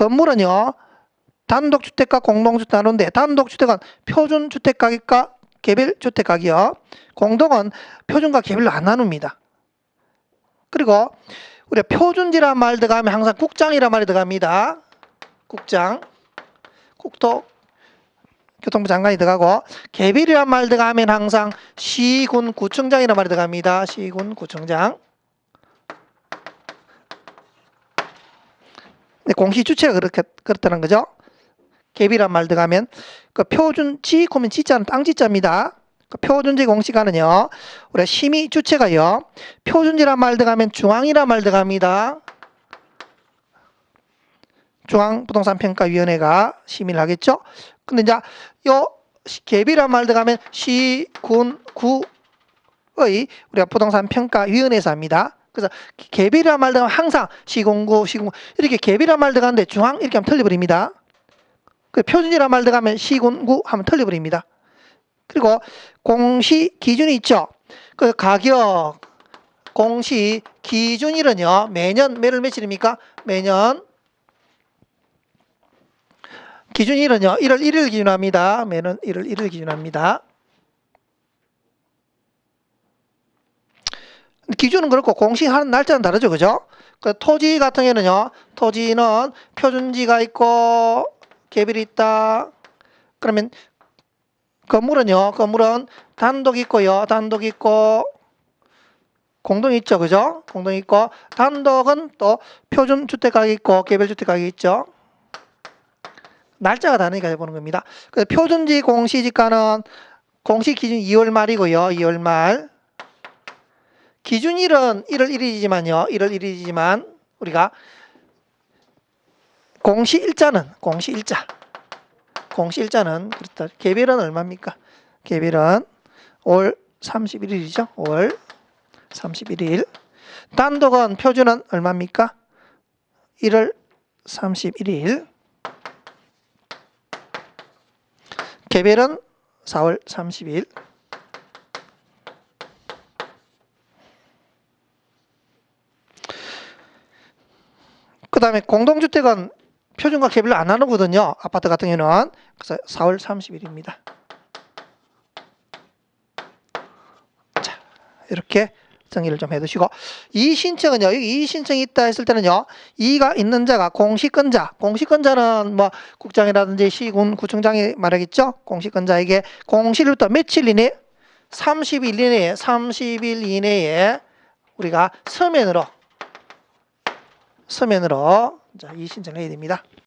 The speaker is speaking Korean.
건물은요. 단독주택과 공동주택 나누는데 단독주택은 표준주택가격과 개별주택가격 공동은 표준과 개별로 안 나눕니다. 그리고 우리가 표준지란 말 들어가면 항상 국장이란 말이 들어갑니다. 국장, 국토, 교통부 장관이 들어가고 개별이란 말 들어가면 항상 시군 구청장이란 말이 들어갑니다. 시군 구청장. 공시 주체가 그렇게 그렇다는 거죠. 개비란 말 들어가면 그 표준지 그러면 지자는 땅지자입니다. 그 표준지 공시가는요. 우리가 심의 주체가요. 표준지란 말 들어가면 중앙이란 말 들어갑니다. 중앙부동산평가위원회가 심의를 하겠죠. 근데 이제 요 시- 개비란 말 들어가면 시, 군, 구의 우리가 부동산 평가위원회에서 합니다. 그래서 개비란 말 들어가면 항상 시공구, 시공 이렇게 개비란 말 들어가는데 중앙 이렇게 하면 틀려버립니다. 그 표준이란 말 들어가면 시군구 하면 틀려버립니다. 그리고 공시 기준이 있죠. 그 가격 공시 기준일은요 매년 매를 며칠입니까? 매년 기준일은요 1월 1일 기준합니다. 매년 1월 1일 기준합니다. 기준은 그렇고 공시하는 날짜는 다르죠, 그죠? 그 토지 같은 경우는요, 토지는 표준지가 있고 개별이 있다. 그러면 건물은요, 건물은 단독 있고요, 단독 있고 공동 있죠, 그죠? 공동 있고 단독은 또 표준 주택 가격 있고 개별 주택 가격 있죠. 날짜가 다르니까 보는 겁니다. 그 표준지 공시지가는 공시 기준 2월 말이고요, 2월 말. 기준일은 1월 1일이지만요. 1월 1일이지만 우리가 공시 일자는 공시 일자 공시 일자는 그렇다. 개별은 얼마입니까? 개별은 올 31일이죠. 올 31일. 단독은 표준은 얼마입니까? 1월 31일. 개별은 4월 30일. 그 다음에 공동주택은 표준과 개별로 안 나누거든요. 아파트 같은 경우는. 그래서 4월 30일입니다. 자, 이렇게 정리를 좀 해두시고 이 신청은요. 이 신청이 있다 했을 때는요. 이가 있는 자가 공시권자. 공시권자는 뭐 국장이라든지 시군 구청장이 말하겠죠. 공시권자에게 공시일부터 며칠 이내 30일 이내에 30일 이내에 우리가 서면으로 서면으로 자, 이 신청을 해야 됩니다.